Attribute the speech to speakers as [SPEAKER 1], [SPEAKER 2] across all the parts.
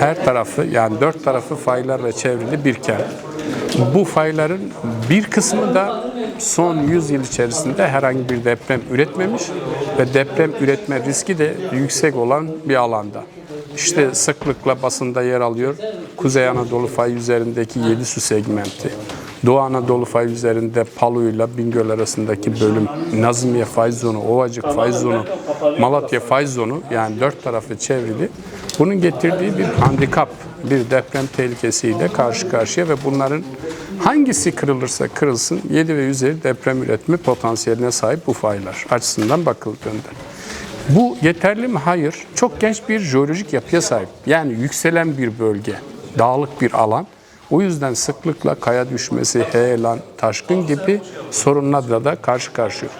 [SPEAKER 1] her tarafı yani dört tarafı faylarla çevrili bir kent. Bu fayların bir kısmı da son 100 yıl içerisinde herhangi bir deprem üretmemiş ve deprem üretme riski de yüksek olan bir alanda. İşte sıklıkla basında yer alıyor Kuzey Anadolu fay üzerindeki 7 su segmenti. Doğu Anadolu fay üzerinde Palu ile Bingöl arasındaki bölüm, Nazmiye fay zonu, Ovacık fay zonu, Malatya fay zonu yani dört tarafı çevrili. Bunun getirdiği bir handikap, bir deprem tehlikesiyle karşı karşıya ve bunların hangisi kırılırsa kırılsın 7 ve üzeri deprem üretme potansiyeline sahip bu faylar açısından bakıldığında. Bu yeterli mi? Hayır. Çok genç bir jeolojik yapıya sahip. Yani yükselen bir bölge, dağlık bir alan. O yüzden sıklıkla kaya düşmesi, heyelan, taşkın gibi sorunlarla da karşı karşıya.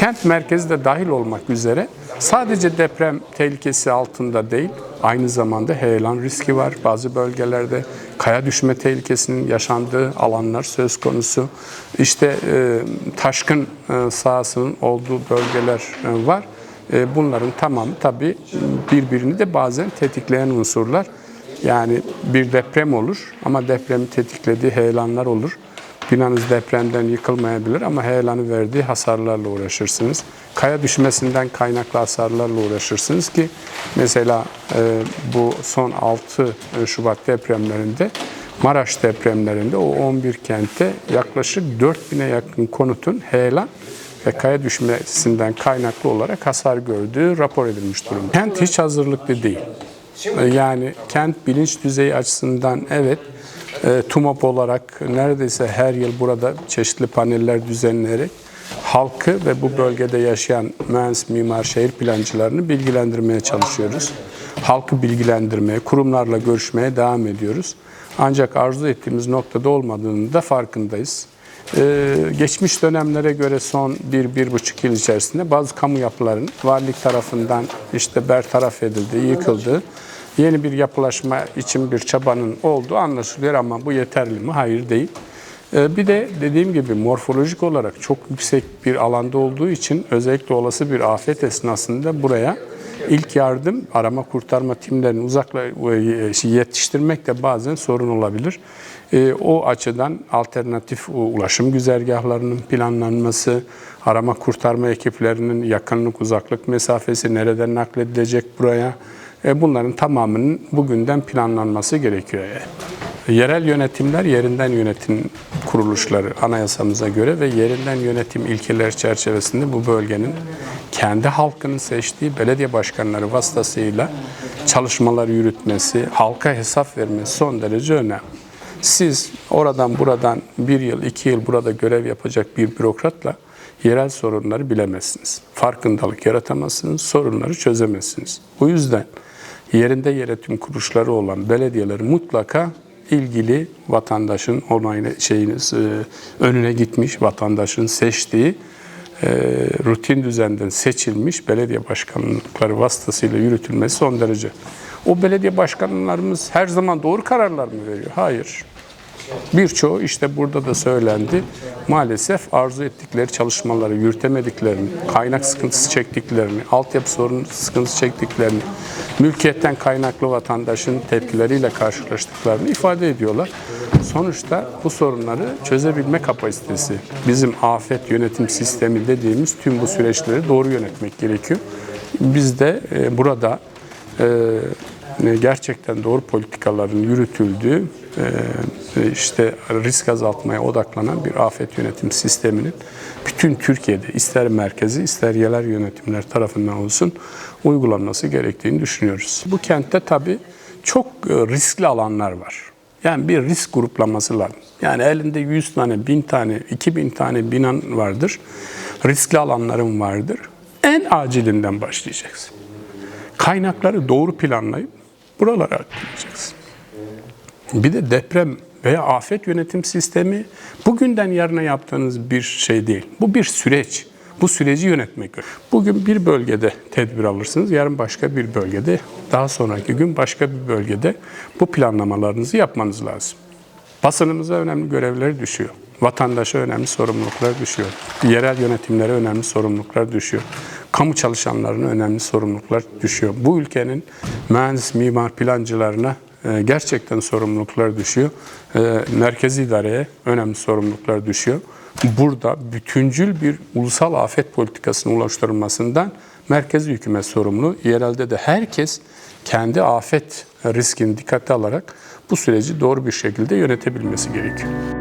[SPEAKER 1] Kent merkezi de dahil olmak üzere sadece deprem tehlikesi altında değil, aynı zamanda heyelan riski var. Bazı bölgelerde kaya düşme tehlikesinin yaşandığı alanlar söz konusu. İşte e, taşkın e, sahasının olduğu bölgeler e, var. E, bunların tamamı tabii birbirini de bazen tetikleyen unsurlar. Yani bir deprem olur ama depremi tetiklediği heyelanlar olur. Binanız depremden yıkılmayabilir ama heyelanı verdiği hasarlarla uğraşırsınız. Kaya düşmesinden kaynaklı hasarlarla uğraşırsınız ki mesela e, bu son 6 Şubat depremlerinde Maraş depremlerinde o 11 kentte yaklaşık 4000'e yakın konutun heyelan ve kaya düşmesinden kaynaklı olarak hasar gördüğü rapor edilmiş durumda. Kent hiç hazırlıklı değil. Yani kent bilinç düzeyi açısından evet e, TUMOP olarak neredeyse her yıl burada çeşitli paneller düzenleyerek halkı ve bu bölgede yaşayan mühendis, mimar, şehir plancılarını bilgilendirmeye çalışıyoruz. Halkı bilgilendirmeye, kurumlarla görüşmeye devam ediyoruz. Ancak arzu ettiğimiz noktada olmadığını da farkındayız. Ee, geçmiş dönemlere göre son bir, bir buçuk yıl içerisinde bazı kamu yapıların valilik tarafından işte bertaraf edildi, yıkıldı. Yeni bir yapılaşma için bir çabanın olduğu anlaşılıyor ama bu yeterli mi? Hayır değil. Ee, bir de dediğim gibi morfolojik olarak çok yüksek bir alanda olduğu için özellikle olası bir afet esnasında buraya ilk yardım arama kurtarma timlerini uzakla yetiştirmek de bazen sorun olabilir. E, o açıdan alternatif ulaşım güzergahlarının planlanması, arama kurtarma ekiplerinin yakınlık uzaklık mesafesi nereden nakledilecek buraya e, bunların tamamının bugünden planlanması gerekiyor. E, yerel yönetimler yerinden yönetim kuruluşları anayasamıza göre ve yerinden yönetim ilkeler çerçevesinde bu bölgenin kendi halkının seçtiği belediye başkanları vasıtasıyla çalışmalar yürütmesi, halka hesap vermesi son derece önemli. Siz oradan buradan bir yıl, iki yıl burada görev yapacak bir bürokratla yerel sorunları bilemezsiniz. Farkındalık yaratamazsınız, sorunları çözemezsiniz. Bu yüzden yerinde yönetim kuruluşları olan belediyeleri mutlaka ilgili vatandaşın onayını şeyiniz önüne gitmiş, vatandaşın seçtiği e, rutin düzenden seçilmiş belediye başkanlıkları vasıtasıyla yürütülmesi son derece. O belediye başkanlarımız her zaman doğru kararlar mı veriyor? Hayır. Birçoğu işte burada da söylendi. Maalesef arzu ettikleri çalışmaları yürütemediklerini, kaynak sıkıntısı çektiklerini, altyapı sorunu sıkıntısı çektiklerini, mülkiyetten kaynaklı vatandaşın tepkileriyle karşılaştıklarını ifade ediyorlar. Sonuçta bu sorunları çözebilme kapasitesi, bizim afet yönetim sistemi dediğimiz tüm bu süreçleri doğru yönetmek gerekiyor. Biz de e, burada e, gerçekten doğru politikaların yürütüldüğü, e, işte risk azaltmaya odaklanan bir afet yönetim sisteminin bütün Türkiye'de ister merkezi ister yerel yönetimler tarafından olsun uygulanması gerektiğini düşünüyoruz. Bu kentte tabii çok riskli alanlar var. Yani bir risk gruplaması lazım. Yani elinde 100 tane, 1000 tane, 2000 tane binan vardır. Riskli alanların vardır. En acilinden başlayacaksın. Kaynakları doğru planlayıp buralara aktaracaksın. Bir de deprem veya afet yönetim sistemi bugünden yarına yaptığınız bir şey değil. Bu bir süreç. Bu süreci yönetmek. Bugün bir bölgede tedbir alırsınız, yarın başka bir bölgede, daha sonraki gün başka bir bölgede bu planlamalarınızı yapmanız lazım. Basınımıza önemli görevler düşüyor. Vatandaşa önemli sorumluluklar düşüyor. Yerel yönetimlere önemli sorumluluklar düşüyor. Kamu çalışanlarına önemli sorumluluklar düşüyor. Bu ülkenin mühendis, mimar, plancılarına e, gerçekten sorumluluklar düşüyor. E, Merkezi idareye önemli sorumluluklar düşüyor. Burada bütüncül bir ulusal afet politikasının ulaştırılmasından merkezi hükümet sorumlu. Yerelde de herkes kendi afet riskini dikkate alarak bu süreci doğru bir şekilde yönetebilmesi gerekiyor.